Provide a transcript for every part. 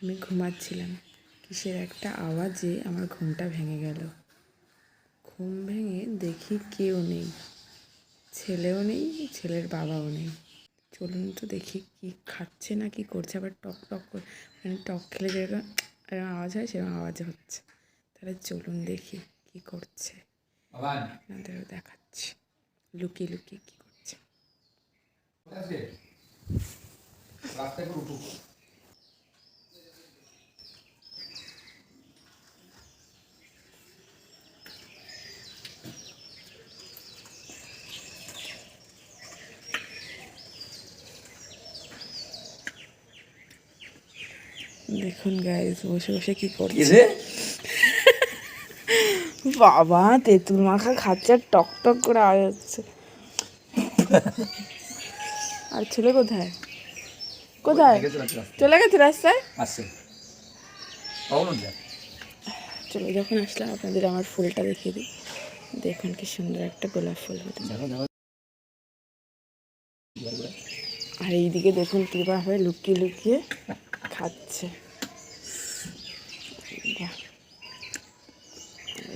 আমি ঘুমাচ্ছিলাম। কিসের একটা আওয়াজে আমার ঘুমটা ভেঙে গেল। ঘুম ভেঙে দেখি কেউ নেই। ছেলেও নেই ছেলের বাবাও নেই। চলুন তো দেখি কি খাচ্ছে না কি করছে। আবার টক টক করে মানে টক খেলে যেরকম আওয়াজ হয় সেরকম আওয়াজ হচ্ছে। তাহলে চলুন দেখি কি করছে। আপনাদেরও দেখাচ্ছি। লুকিয়ে লুকিয়ে কি করছে কোথায় আছে রাস্তায় করে উঠুক দেখুন গাইজ বসে বসে কি করছে? বাবা তেঁতুল মাখা খাচ্ছে আর টক টক করে আওয়াজ হচ্ছে। আর ছেলে কোথায়? কোথায়? চলে গেছে রাস্তায়? চলো যখন আসলাম আপনাদের আমার ফুলটা দেখিয়ে দিই। দেখুন কি সুন্দর একটা গোলাপ ফুল হতে আর এইদিকে দেখুন কীভাবে লুকিয়ে লুকিয়ে খাচ্ছে।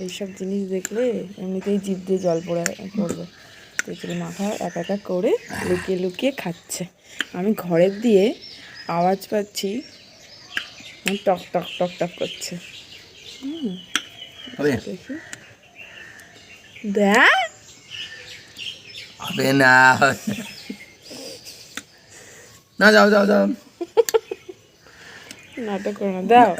এইসব জিনিস দেখলে এমনিতেই জিভ দিয়ে জল পড়ে পড়বে। তেঁতুল মাথা একা একা করে লুকিয়ে লুকিয়ে খাচ্ছে। আমি ঘরের দিয়ে আওয়াজ পাচ্ছি মানে টক টক টক টক করছে। হবে না। না যাও যাও যাও। নাটক করো না। দাও।